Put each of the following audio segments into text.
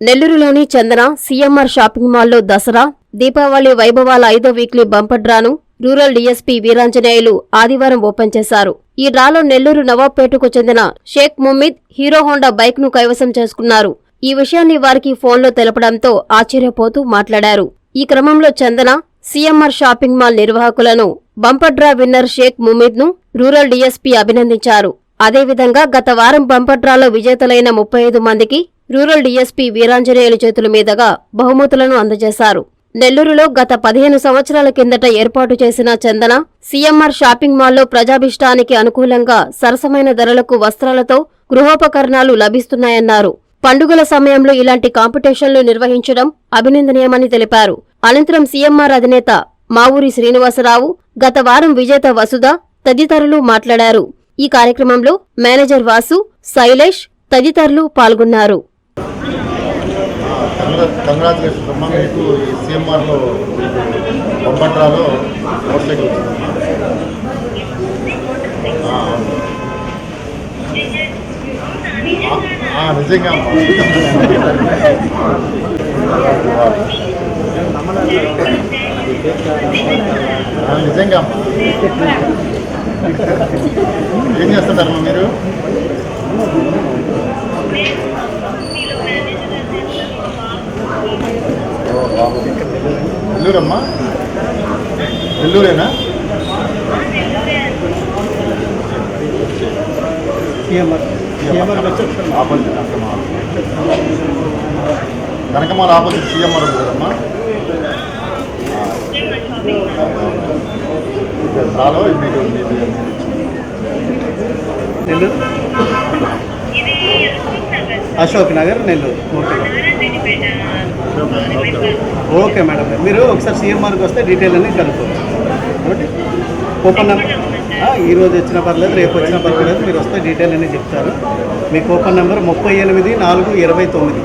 నెల్లూరులోని చందన CMR shopping మాల్లో దసరా దీపావళి వైభవాల ఐదో వీక్లీ బంపర్ డ్రాను రూరల్ డీఎస్పీ వీరాంజనేయులు ఆదివారం ఓపెన్ చేశారు. ఈ డ్రాలో నెల్లూరు నవాబ్పేటకు చెందిన షేక్ ముమ్మిద్ హీరో హోండా బైక్ను కైవసం చేసుకున్నారు. ఈ విషయాన్ని వారికి ఫోన్లో తెలపడంతో ఆశ్చర్యపోతూ మాట్లాడారు. ఈ క్రమంలో చందన సీఎంఆర్ షాపింగ్ మాల్ నిర్వాహకులను బంపర్ డ్రా విన్నర్ షేక్ ముమిద్ను రూరల్ డీఎస్పీ అభినందించారు. అదేవిధంగా గత వారం బంపర్ డ్రాలో విజేతలైన ముప్పై ఐదు మందికి రూరల్ డీఎస్పీ వీరాంజనేయుల చేతుల మీదుగా బహుమతులను అందజేశారు. నెల్లూరులో గత పదిహేను సంవత్సరాల కిందట ఏర్పాటు చేసిన చందన సీఎంఆర్ షాపింగ్ మాల్లో ప్రజాభిష్టానికి అనుకూలంగా సరసమైన ధరలకు వస్త్రాలతో గృహోపకరణాలు లభిస్తున్నాయన్నారు. పండుగల సమయంలో ఇలాంటి కాంపిటీషన్లు నిర్వహించడం అభినందనీయమని తెలిపారు. అనంతరం సీఎంఆర్ అధినేత మావూరి శ్రీనివాసరావు గత వారం విజేత వసుధ తదితరులు మాట్లాడారు. ఈ కార్యక్రమంలో మేనేజర్ వాసు శైలేష్ తదితరులు పాల్గొన్నారు. కంగ్రాచులేషన్స్ అమ్మా మీకు ఈ సీఎంఆర్లో బొమ్మట్రాలో మోటార్ సైకిల్ నిజంగా అమ్మా. నిజంగా అమ్మా. ఏం చేస్తుంటారమ్మా మీరు? ఓ, బాబు నెల్లూరమ్మా? నెల్లూరేనా? కనకమాల ఆపోజిట్ సీఎంఆర్ ఉంది కదమ్మా రాలో మీకు మీకు Nellore? Ashok Nagar Nellore. Okay. Okay madam మీరు ఒకసారి సీఎంఆర్కి వస్తే డీటెయిల్ అన్ని కనుక్కోవచ్చు కాబట్టి కూపన్ నెంబర్ ఈరోజు వచ్చిన వచ్చినా పర్లేదు రేపు వచ్చినా పర్వాలేదు మీరు వస్తే డీటెయిల్ అన్ని చెప్తారు. మీ కూపన్ నెంబర్ ముప్పై ఎనిమిది నాలుగు ఇరవై తొమ్మిది.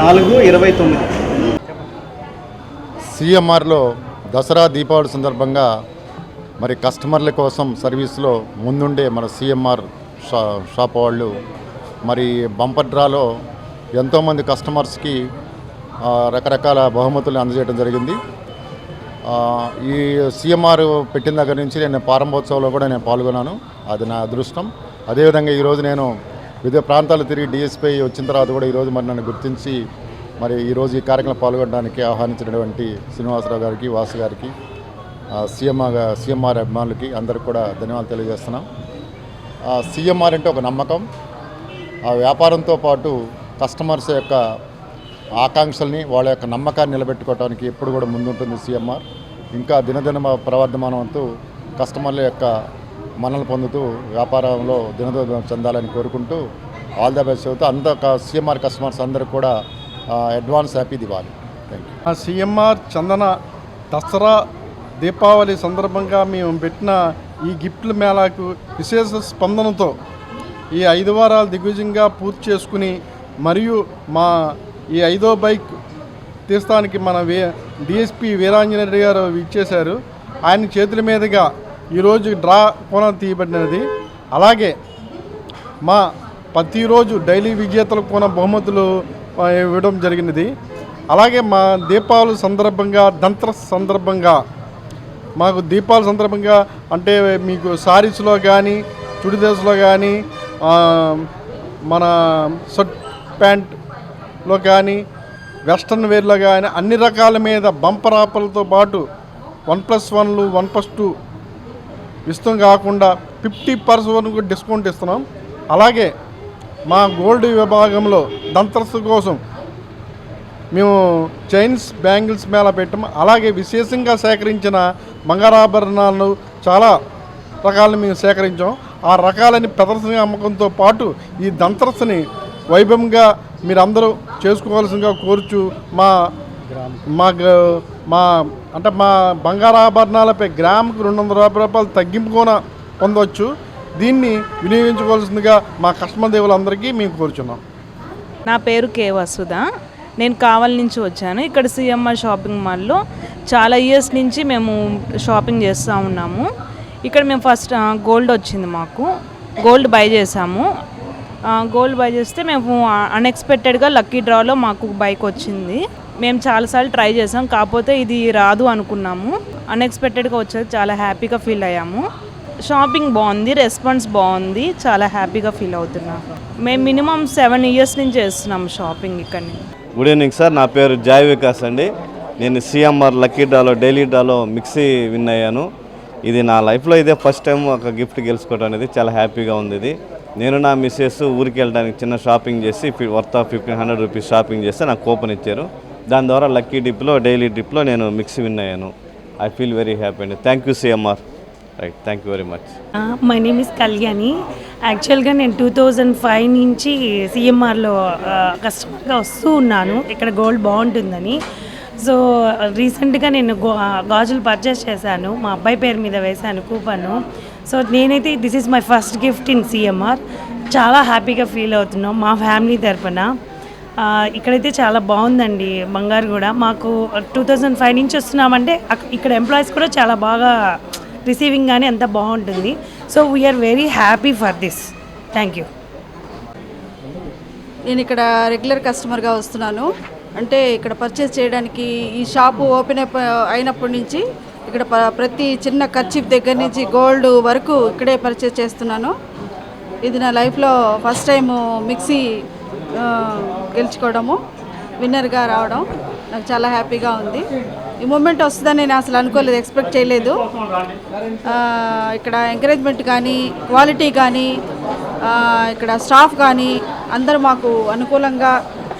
నాలుగు ఇరవై తొమ్మిది. సిఎంఆర్లో దసరా దీపావళి సందర్భంగా మరి కస్టమర్ల కోసం సర్వీస్లో ముందుండే మన సిఎంఆర్ షాప్ వాళ్ళు మరి బంపర్ డ్రాలో ఎంతోమంది కస్టమర్స్కి రకరకాల బహుమతులు అందజేయడం జరిగింది. ఈ సీఎంఆర్ పెట్టిన దగ్గర నుంచి నేను ప్రారంభోత్సవంలో కూడా నేను పాల్గొన్నాను. అది నా అదృష్టం. అదేవిధంగా ఈరోజు నేను వివిధ ప్రాంతాలు తిరిగి డిఎస్పీ వచ్చిన తర్వాత కూడా ఈరోజు మరి నన్ను గుర్తించి మరి ఈరోజు ఈ కార్యక్రమం పాల్గొనడానికి ఆహ్వానించినటువంటి శ్రీనివాసరావు గారికి వాసు గారికి సీఎంఆర్ సీఎంఆర్ అభిమానులకి అందరికి కూడా ధన్యవాదాలు తెలియజేస్తున్నాం. సీఎంఆర్ అంటే ఒక నమ్మకం. ఆ వ్యాపారంతో పాటు కస్టమర్స్ యొక్క ఆకాంక్షల్ని వాళ్ళ యొక్క నమ్మకాన్ని నిలబెట్టుకోవడానికి ఎప్పుడు కూడా ముందుంటుంది సీఎంఆర్. ఇంకా దినదిన ప్రవర్ధమానంతో కస్టమర్ల యొక్క మనల్ని పొందుతూ వ్యాపారంలో దినదిన చెందాలని కోరుకుంటూ ఆల్ ద బెస్ట్ చెబుతూ అంత సీఎంఆర్ కస్టమర్స్ అందరూ కూడా advance happy Diwali thank you Chandana Dasara Deepavali సందర్భంగా మేము పెట్టిన ఈ గిఫ్ట్ల మేళాకు విశేష స్పందనతో ఈ ఐదు వారాలు దిగ్విజంగా పూర్తి చేసుకుని మరియు మా ఈ ఐదో బైక్ తీస్తానికి మన వే డిఎస్పి వీరాంజనేయుడు గారు ఇచ్చేశారు ఆయన చేతుల మీదుగా ఈరోజు డ్రా కోణం తీయబడినది. అలాగే మా ప్రతిరోజు డైలీ విజేతలకు కూన బహుమతులు ఇవ్వడం జరిగినది. అలాగే మా దీపావళి సందర్భంగా దంత్ర సందర్భంగా మాకు దీపాల సందర్భంగా అంటే మీకు సారీస్లో కానీ చుడిదార్స్లో కానీ మన షర్ట్ ప్యాంట్లో కానీ వెస్ట్రన్ వేర్లో కానీ అన్ని రకాల మీద బంపర్ ఆఫర్లతో పాటు వన్ ప్లస్ వన్లు వన్ ప్లస్ టూ ఇస్తాం కాకుండా ఫిఫ్టీ పర్సెంట్ వరకు డిస్కౌంట్ ఇస్తున్నాం. అలాగే మా గోల్డ్ విభాగంలో దంతరస్ కోసం మేము చైన్స్ బ్యాంగిల్స్ మేళ పెట్టాము అలాగే విశేషంగా సేకరించిన బంగారాభరణాలను చాలా రకాలను మేము సేకరించాం. ఆ రకాలని ప్రదర్శన అమ్మకంతో పాటు ఈ దంతరస్ని వైభవంగా మీరందరూ చేసుకోవాల్సిందిగా కోరుచు మా మా మా అంటే మా బంగారాభరణాలపై గ్రాముకు రెండు వందల యాభై రూపాయలు తగ్గింపు కూడా పొందవచ్చు. దీన్ని వినియోగించుకోవాల్సిందిగా మా కస్టమర్ దేవులందరికీ మేము కోరుచున్నాం. నా పేరు కే వసుధ. నేను కావలి నుంచి వచ్చాను. ఇక్కడ సిఎంఆర్ షాపింగ్ మాల్లో చాలా ఇయర్స్ నుంచి మేము షాపింగ్ చేస్తూ ఉన్నాము. ఇక్కడ మేము ఫస్ట్ గోల్డ్ వచ్చింది మాకు. గోల్డ్ బై చేసాము గోల్డ్ బై చేస్తే మేము అన్ఎక్స్పెక్టెడ్గా లక్కీ డ్రాలో మాకు బైక్ వచ్చింది. మేము చాలాసార్లు ట్రై చేసాం కాకపోతే ఇది రాదు అనుకున్నాము. అన్ఎక్స్పెక్టెడ్గా వచ్చేది చాలా హ్యాపీగా ఫీల్ అయ్యాము. షాపింగ్ బాగుంది రెస్పాన్స్ బాగుంది చాలా హ్యాపీగా ఫీల్ అవుతున్నాం. మేము మినిమం సెవెన్ ఇయర్స్ నుంచి చేస్తున్నాం షాపింగ్ ఇక్కడ గుడ్ ఈవినింగ్ సార్ నా పేరు జాయ్ వికాస్ అండి. నేను సిఎంఆర్ లక్కీ డ్రాలో డైలీ డ్రాలో మిక్సీ విన్ అయ్యాను. ఇది నా లైఫ్లో ఇదే ఫస్ట్ టైం ఒక గిఫ్ట్ గెలుచుకోవడం అనేది చాలా హ్యాపీగా ఉంది ఇది. నేను నా మిస్సెస్ ఊరికి వెళ్ళడానికి చిన్న షాపింగ్ చేసి worth of fifteen hundred rupees shopping చేస్తే నాకు కూపన్ ఇచ్చారు. దాని ద్వారా లక్కీ డిప్లో డైలీ డిప్లో నేను మిక్సీ విన్ అయ్యాను. ఐ ఫీల్ వెరీ హ్యాపీ అండి. Thank you CMR right thank you very much. My name is Kalyani. యాక్చువల్గా నేను టూ థౌజండ్ ఫైవ్ నుంచి సిఎంఆర్లో కస్టమర్గా వస్తూ ఉన్నాను. ఇక్కడ గోల్డ్ బాగుంటుందని. సో రీసెంట్గా నేను గో గాజులు పర్చేస్ చేశాను. మా అబ్బాయి పేరు మీద వేశాను కూపను. సో నేనైతే this is my first gift in CMR చాలా హ్యాపీగా ఫీల్ అవుతున్నాం మా ఫ్యామిలీ తరపున. ఇక్కడైతే చాలా బాగుందండి బంగారు కూడా. మాకు టూ థౌజండ్ ఫైవ్ నుంచి వస్తున్నామంటే ఇక్కడ ఎంప్లాయీస్ కూడా చాలా బాగా రిసీవింగ్ కానీ అంత బాగుంటుంది. So we're very happy for this thank you నేను ఇక్కడ రెగ్యులర్ కస్టమర్గా వస్తున్నాను. అంటే ఇక్కడ పర్చేస్ చేయడానికి ఈ షాపు ఓపెన్ అయిపో అయినప్పటి నుంచి ఇక్కడ ప- ప్రతి చిన్న ఖర్చు దగ్గర నుంచి గోల్డ్ వరకు ఇక్కడే పర్చేస్ చేస్తున్నాను. ఇది నా లైఫ్లో ఫస్ట్ టైం మిక్సీ గెలుచుకోవడము విన్నర్గా రావడం నాకు చాలా హ్యాపీగా ఉంది. ఈ మూమెంట్ వస్తుందని నేను అసలు అనుకోలేదు ఎక్స్పెక్ట్ చేయలేదు. ఇక్కడ ఎంకరేజ్మెంట్ కానీ క్వాలిటీ కానీ ఇక్కడ స్టాఫ్ కానీ అందరూ మాకు అనుకూలంగా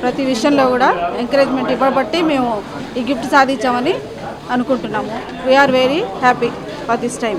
ప్రతి విషయంలో కూడా ఎంకరేజ్మెంట్ ఇవ్వబట్టి మేము ఈ గిఫ్ట్ సాధించామని అనుకుంటున్నాము. We're very happy for this time